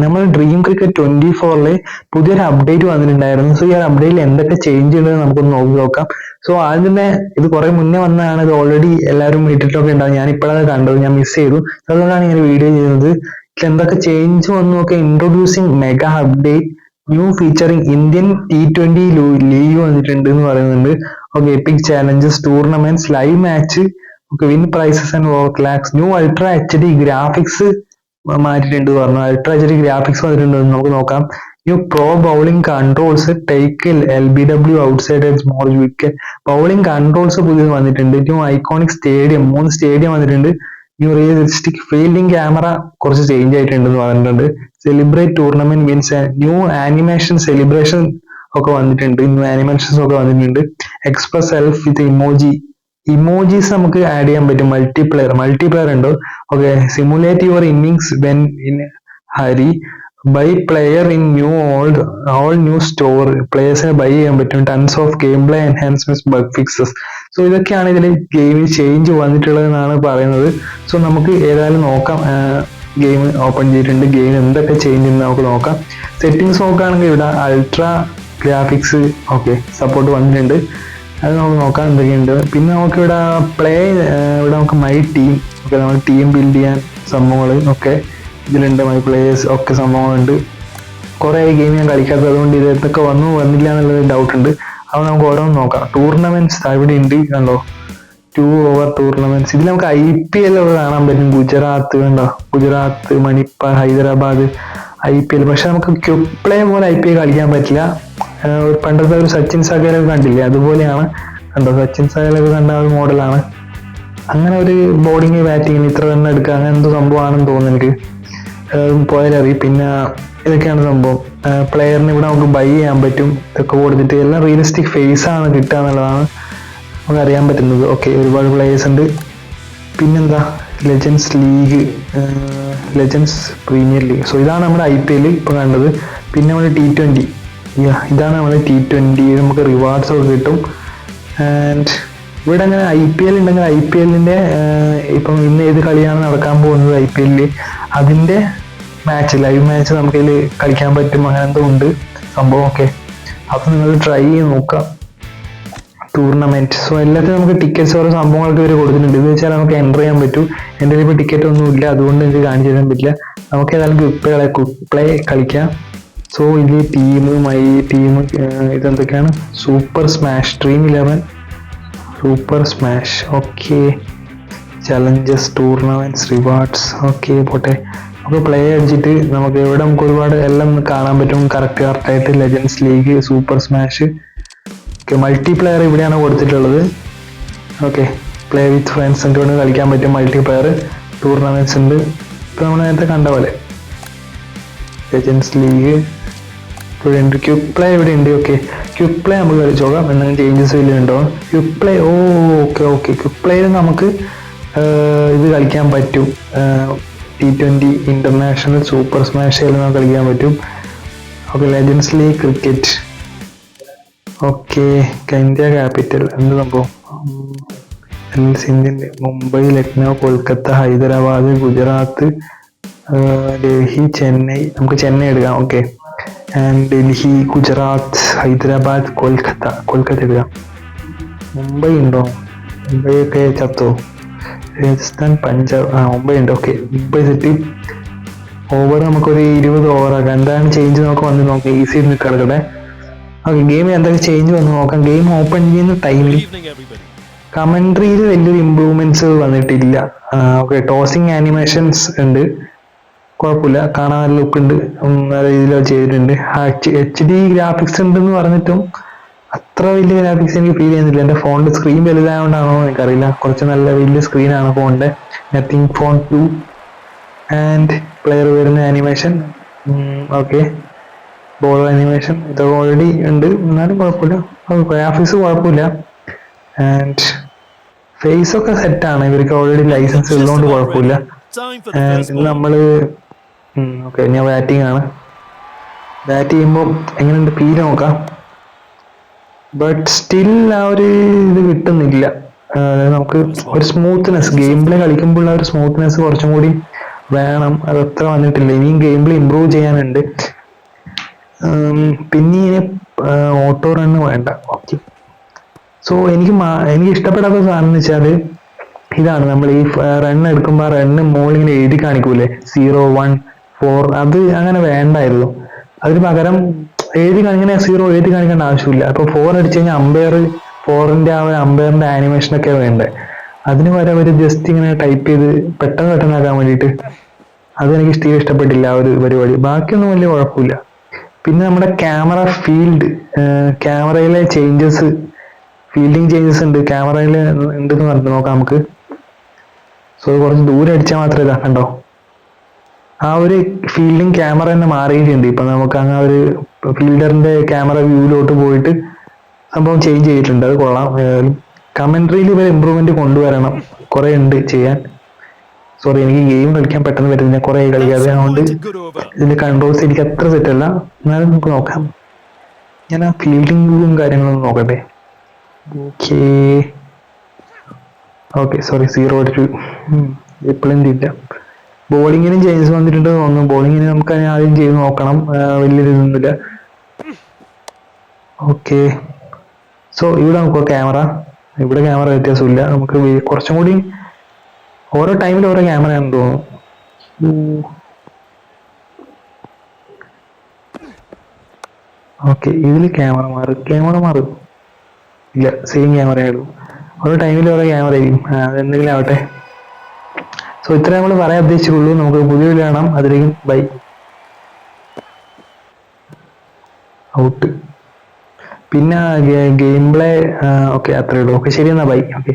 നമ്മൾ dream cricket twenty ഫോറിലെ പുതിയൊരു update വന്നിട്ടുണ്ടായിരുന്നു. സോ ഈ ഒരു അപ്ഡേറ്റിൽ എന്തൊക്കെ ചേഞ്ച് ഉണ്ടെന്ന് നമുക്കൊന്ന് നോക്കി നോക്കാം. സോ ആദ്യം തന്നെ ഇത് കുറെ മുന്നേ വന്നതാണ്. ഇത് ഓൾറെഡി എല്ലാവരും ഇട്ടിട്ടൊക്കെ ഉണ്ടാവും. ഞാൻ ഇപ്പോഴാണ് കണ്ടത്. ഞാൻ മിസ് ചെയ്തു. അതുകൊണ്ടാണ് ഇങ്ങനെ വീഡിയോ ചെയ്യുന്നത്. എന്തൊക്കെ ചേഞ്ച് വന്നു ഒക്കെ introducing mega update new featuring Indian T twenty league വന്നിട്ടുണ്ട് എന്ന് പറയുന്നുണ്ട്. Okay epic challenges tournaments live match okay win prizes and work lax new ultra H D graphics മാറ്റിയിട്ടുണ്ട് പറഞ്ഞു. അൾട്രാ എച്ച് ഡി ഗ്രാഫിക്സ് വന്നിട്ടുണ്ട് നമുക്ക് നോക്കാം. New pro bowling controls take L B W outside more wicket bowling controls പുതിയത് വന്നിട്ടുണ്ട്. New iconic stadium മൂന്ന് stadium വന്നിട്ടുണ്ട്. New realistic fielding camera കുറച്ച് ചേഞ്ച് ആയിട്ടുണ്ട് എന്ന് പറഞ്ഞിട്ടുണ്ട്. Celebrate tournament means new animation celebration ഒക്കെ വന്നിട്ടുണ്ട്. ന്യൂ ആനിമേഷൻസ് ഒക്കെ വന്നിട്ടുണ്ട്. Express self with emoji emojis നമുക്ക് ആഡ് ചെയ്യാൻ പറ്റും. മൾട്ടിപ്ലെയർ മൾട്ടിപ്ലെയർ ഉണ്ട്? Okay simulate your innings when in hurry buy player in new old all new store പ്ലേയേഴ്സിനെ buy ചെയ്യാൻ പറ്റും. Tons of gameplay enhancements bug fixes so ഇതൊക്കെയാണ് ഇതിൽ ഗെയിമിൽ change വന്നിട്ടുള്ളതെന്നാണ് പറയുന്നത്. സോ നമുക്ക് ഏതായാലും നോക്കാം. ഗെയിം ഓപ്പൺ ചെയ്തിട്ടുണ്ട്. ഗെയിം എന്തൊക്കെ ചേഞ്ച് എന്ന് നമുക്ക് നോക്കാം. സെറ്റിങ്സ് നോക്കുകയാണെങ്കിൽ ഇവിടെ അൾട്രാ ഗ്രാഫിക്സ് ഓക്കെ സപ്പോർട്ട് വന്നിട്ടുണ്ട്. അത് നമുക്ക് നോക്കാൻ എന്തൊക്കെയുണ്ട്? പിന്നെ നമുക്ക് ഇവിടെ പ്ലേ ഇവിടെ നമുക്ക് മൈ ടീം ഒക്കെ നമ്മൾ ടീം ബിൽഡ് ചെയ്യാൻ സംഭവങ്ങൾ ഒക്കെ ഇതിലുണ്ട്. മൈ പ്ലേയേഴ്സ് ഒക്കെ സംഭവങ്ങളുണ്ട്. കുറേ ഗെയിം ഞാൻ കളിക്കാത്തത് അതുകൊണ്ട് ഇത് എന്തൊക്കെ വന്നു വന്നില്ല എന്നുള്ള ഡൗട്ട് ഉണ്ട്. അപ്പോൾ നമുക്ക് ഓരോന്ന് നോക്കാം. ടൂർണമെന്റ്സ് അവിടെ ഉണ്ട് കണ്ടോ? ടു ഓവർ ടൂർണമെന്റ്സ് ഇതിൽ നമുക്ക് ഐ പി എൽ കാണാൻ പറ്റും. ഗുജറാത്ത് കണ്ടോ? Gujarat Manipal Hyderabad I P L പക്ഷെ നമുക്ക് ക്യുപ്ലേ പോലെ ഐ പി എൽ കളിക്കാൻ പറ്റില്ല. ഒരു പണ്ടത്തെ ഒരു സച്ചിൻ സഹേലൊക്കെ കണ്ടില്ലേ? അതുപോലെയാണ് കണ്ടോ സച്ചിൻ സഹേലൊക്കെ കണ്ട ഒരു മോഡലാണ്. അങ്ങനെ ഒരു ബോളിങ് ബാറ്റിങ്ങിന് ഇത്ര തന്നെ എടുക്കുക. അങ്ങനെ എന്തോ സംഭവമാണെന്ന് തോന്നുന്നു എനിക്ക്. പോയാലറി പിന്നെ ഇതൊക്കെയാണ് സംഭവം. പ്ലെയറിന് ഇവിടെ നമുക്ക് ബൈ ചെയ്യാൻ പറ്റും. ഇതൊക്കെ കൊടുത്തിട്ട് എല്ലാം റിയലിസ്റ്റിക് ഫേസ് ആണ് കിട്ടുക എന്നുള്ളതാണ് നമുക്ക് അറിയാൻ പറ്റുന്നത്. ഓക്കെ ഒരുപാട് പ്ലേയേഴ്സ് ഉണ്ട്. പിന്നെന്താ? Legends league legends premier league so ഇതാണ് നമ്മുടെ ഐ പി എൽ ഇപ്പോൾ കണ്ടത്. പിന്നെ നമ്മുടെ ടി ട്വന്റി ഇതാണ് നമ്മുടെ ടി ട്വന്റി നമുക്ക് റിവാർഡ്സ് ഒക്കെ കിട്ടും. ആൻഡ് ഇവിടെ അങ്ങനെ ഐ പി എൽ ഉണ്ടെങ്കിൽ ഐ പി എല്ലിന്റെ ഇപ്പം ഇന്ന് ഏത് കളിയാണ് നടക്കാൻ പോകുന്നത് ഐ പി എല്ലിൽ അതിന്റെ മാച്ച് ലൈവ് മാച്ച് നമുക്കതിൽ കളിക്കാൻ പറ്റും അങ്ങനെ എന്തോ ഉണ്ട് സംഭവമൊക്കെ അപ്പം നിങ്ങൾ ട്രൈ ചെയ്ത് നോക്കാം ടൂർണമെന്റ് സോ എല്ലാത്തിനും നമുക്ക് ടിക്കറ്റ്സ് ഓരോ സംഭവങ്ങളൊക്കെ ഇവർ കൊടുത്തിട്ടുണ്ട്. എന്ന് വെച്ചാൽ നമുക്ക് എന്റർ ചെയ്യാൻ പറ്റും. എന്റെ ഇപ്പോൾ ടിക്കറ്റ് ഒന്നും ഇല്ല. അതുകൊണ്ട് എനിക്ക് കാണിച്ചു തരാൻ പറ്റില്ല. നമുക്ക് ഏതായാലും പ്ലേ പ്ലേ കളിക്കാം. സോ ഇതിൽ team my team ഇതെന്തൊക്കെയാണ്? Super smash dream eleven super smash okay challenges tournaments rewards okay പോട്ടെ. നമുക്ക് പ്ലേ അടിച്ചിട്ട് നമുക്ക് ഇവിടെ നമുക്ക് ഒരുപാട് എല്ലാം കാണാൻ പറ്റും. കറക്റ്റ് കറക്റ്റായിട്ട് legends league super smash okay multiplayer ഇവിടെയാണ് കൊടുത്തിട്ടുള്ളത്. ഓക്കെ പ്ലേ വിത്ത് ഫ്രണ്ട്സ് കൊണ്ട് കളിക്കാൻ പറ്റും മൾട്ടിപ്ലെയർ ടൂർണമെന്റ്സ് ഉണ്ട്. ഇപ്പൊ നമ്മൾ നേരത്തെ കണ്ട പോലെ. ലെജൻസ് ലീഗ് ഉണ്ട്. ക്യുക്ക് പ്ലേ ഇവിടെ ഉണ്ട് ഓക്കെ ക്യുക്ക് പ്ലേ നമുക്ക് കളിച്ചു നോക്കാം എന്തെങ്കിലും ചേഞ്ചസ് വലിയ ഉണ്ടോ quick play oh okay okay quick പ്ലേയിൽ നമുക്ക് ഇത് കളിക്കാൻ പറ്റും. T twenty international super smash എല്ലാം നമുക്ക് കളിക്കാൻ പറ്റും. Okay legends league cricket okay India capital എന്ത് സംഭവം? ഇന്ത്യൻ മുംബൈ ലക്നൗ കൊൽക്കത്ത ഹൈദരാബാദ് ഗുജറാത്ത് ഡൽഹി ചെന്നൈ. നമുക്ക് ചെന്നൈ എടുക്കാം. ഓക്കെ ഡൽഹി ഗുജറാത്ത് ഹൈദരാബാദ് കൊൽക്കത്ത. കൊൽക്കത്ത എടുക്കാം. മുംബൈ ഉണ്ടോ? മുംബൈ ഒക്കെ ചത്തോ? രാജസ്ഥാൻ പഞ്ചാബ്. ആ മുംബൈ ഉണ്ട്. ഓക്കെ മുംബൈ സിറ്റി ഓവർ നമുക്കൊരു ഇരുപത് ഓവർ ആക്കാം. എന്താണ് ചേഞ്ച് നമുക്ക് വന്ന് നോക്കാം. ഈസി കിടക്കട്ടെ ഓക്കെ ഗെയിം എന്തൊക്കെ ചേഞ്ച് വന്ന് നോക്കാം. ഗെയിം ഓപ്പൺ ചെയ്യുന്ന ടൈമിൽ. കമൻട്രിയിൽ വലിയൊരു ഇമ്പ്രൂവ്മെന്റ്സ് വന്നിട്ടില്ല. ഓക്കെ ടോസിങ് ആനിമേഷൻസ് ഉണ്ട്. കുഴപ്പമില്ല. കാണാൻ നല്ല ലുക്ക് ഉണ്ട്. നല്ല രീതിയിൽ ചെയ്തിട്ടുണ്ട്. എച്ച് ഡി ഗ്രാഫിക്സ് ഉണ്ടെന്ന് പറഞ്ഞിട്ടും അത്ര വലിയ ഗ്രാഫിക്സ് എനിക്ക് ഫീൽ ചെയ്യുന്നില്ല. എന്റെ ഫോണിന്റെ സ്ക്രീൻ വലുതായതുകൊണ്ടാണോ എനിക്കറിയില്ല. കുറച്ച് നല്ല വലിയ സ്ക്രീനാണ് ഫോണിന്റെ nothing phone two and player വരുന്ന ആനിമേഷൻ ഓക്കെ ബോൾ ആനിമേഷൻ ഇതൊക്കെ ഓൾറെഡി ഉണ്ട്. എന്നാലും കുഴപ്പമില്ല. ഗ്രാഫിക്സ് കുഴപ്പമില്ല. ആൻഡ് ഫേസ് ഒക്കെ സെറ്റാണ് ഇവർക്ക് ഓൾറെഡി ലൈസൻസ് ഉള്ളതുകൊണ്ട് കുഴപ്പമില്ല. ആൻഡ് നമ്മൾ ഓക്കെ ഞാൻ ബാറ്റിംഗ് ആണ് ബാറ്റ് ചെയ്യുമ്പോൾ എങ്ങനെയുണ്ട്? ഫീൽ നോക്കാം. ബട്ട് സ്റ്റിൽ ആ ഒരു ഇത് കിട്ടുന്നില്ല. നമുക്ക് ഒരു സ്മൂത്ത്നെസ് ഗെയിം പ്ലേ കളിക്കുമ്പോൾ ഒരു സ്മൂത്ത്നെസ് കുറച്ചും കൂടി വേണം. അത് അത്ര വന്നിട്ടില്ല. ഇനിയും ഗെയിം പ്ലേ ഇമ്പ്രൂവ് ചെയ്യാനുണ്ട് പിന്നെ ഇനി ഓട്ടോ റണ്ണ് വേണ്ട. ഓക്കെ സോ എനിക്ക് എനിക്ക് ഇഷ്ടപ്പെടാത്ത സാധനം എന്ന് വെച്ചാൽ ഇതാണ്. നമ്മൾ ഈ റൺ എടുക്കുമ്പോൾ ആ റണ്ണ് മോളിങ്ങനെ എഴുതി കാണിക്കൂലേ? സീറോ വൺ ഫോർ അത് അങ്ങനെ വേണ്ടായിരുന്നു. അതിന് പകരം എഴുതി കാണിക്കണ സീറോ എഴുതി കാണിക്കേണ്ട ആവശ്യമില്ല. അപ്പൊ ഫോർ അടിച്ചു കഴിഞ്ഞാൽ അമ്പയർ ഫോറിന്റെ ആ ഒരു അമ്പയറിന്റെ ആനിമേഷൻ ഒക്കെ വേണ്ടേ? അതിന് പകരം അവർ ജസ്റ്റ് ഇങ്ങനെ ടൈപ്പ് ചെയ്ത് പെട്ടെന്ന് പെട്ടെന്ന് ആക്കാൻ വേണ്ടിയിട്ട് അതെനിക്ക് തീരെ ഇഷ്ടപ്പെട്ടില്ല ആ ഒരു പരിപാടി. ബാക്കിയൊന്നും വലിയ കുഴപ്പമില്ല. പിന്നെ നമ്മുടെ ക്യാമറ ഫീൽഡ് ക്യാമറയിലെ ചേഞ്ചസ് ഫീൽഡിങ് ചേഞ്ചസ് ഉണ്ട്. ക്യാമറയിൽ ഉണ്ടെന്ന് പറഞ്ഞു നോക്കാം നമുക്ക്. സോ കുറച്ച് ദൂരെ അടിച്ചാൽ മാത്രമേ ഇതാക്കണ്ടോ? ആ ഒരു ഫീൽഡിങ് ക്യാമറ തന്നെ മാറിയിട്ടുണ്ട് ഇപ്പൊ നമുക്ക് അങ്ങ് ഒരു ഫീൽഡറിന്റെ ക്യാമറ വ്യൂവിലോട്ട് പോയിട്ട് സംഭവം ചേഞ്ച് ചെയ്തിട്ടുണ്ട്. അത് കൊള്ളാം. കമന്ററിയിൽ ഇവർ ഇമ്പ്രൂവ്മെന്റ് കൊണ്ടുവരണം. കുറെ ഉണ്ട് ചെയ്യാൻ. സോറി എനിക്ക് ഗെയിം കളിക്കാൻ പെട്ടെന്ന് പറ്റുന്നില്ല. കുറെ കളിക്കാതെ അതുകൊണ്ട്. ഇതിന്റെ കൺട്രോൾസ് എനിക്ക് അത്ര സെറ്റ് അല്ല. എന്നാലും നമുക്ക് നോക്കാം. ഞാൻ ആ ഫീൽഡിങ്ങും കാര്യങ്ങളും നോക്കട്ടെ. Okay okay sorry zero two ഇപ്പോഴും ഇല്ല ബോളിങ്ങിനും ചേഞ്ചസ് വന്നിട്ടുണ്ട് തോന്നുന്നു. ബോളിങ്ങിന് നമുക്ക് ആദ്യം ചെയ്ത് നോക്കണം. ഇതൊന്നുമില്ല. ഓക്കെ സോ ഇവിടെ നമുക്ക് ക്യാമറ ഇവിടെ ക്യാമറ വ്യത്യാസമില്ല. നമുക്ക് കുറച്ചും കൂടി ഓരോ ടൈമിൽ ഓരോ ക്യാമറയാണെന്ന് തോന്നുന്നു. ഓക്കെ ഇതിൽ ക്യാമറ മാറും. ക്യാമറ മാറും. ഇല്ല സെയിം ക്യാമറ ആയിരുന്നു ഓരോ ടൈമിൽ ഓരോ ക്യാമറ ആയിരിക്കും. അതെന്തെങ്കിലും ആവട്ടെ. സോ ഇത്ര നമ്മൾ പറയാൻ ഉദ്ദേശിച്ചുള്ളൂ. നമുക്ക് പുതിയ കാണാം. അതിലേക്കും ബൈ ഔട്ട് പിന്നെ ഗെയിം പ്ലേ ഓക്കെ അത്രേ ഉള്ളൂ. ഓക്കെ ശരി എന്നാ ബൈ ഓക്കെ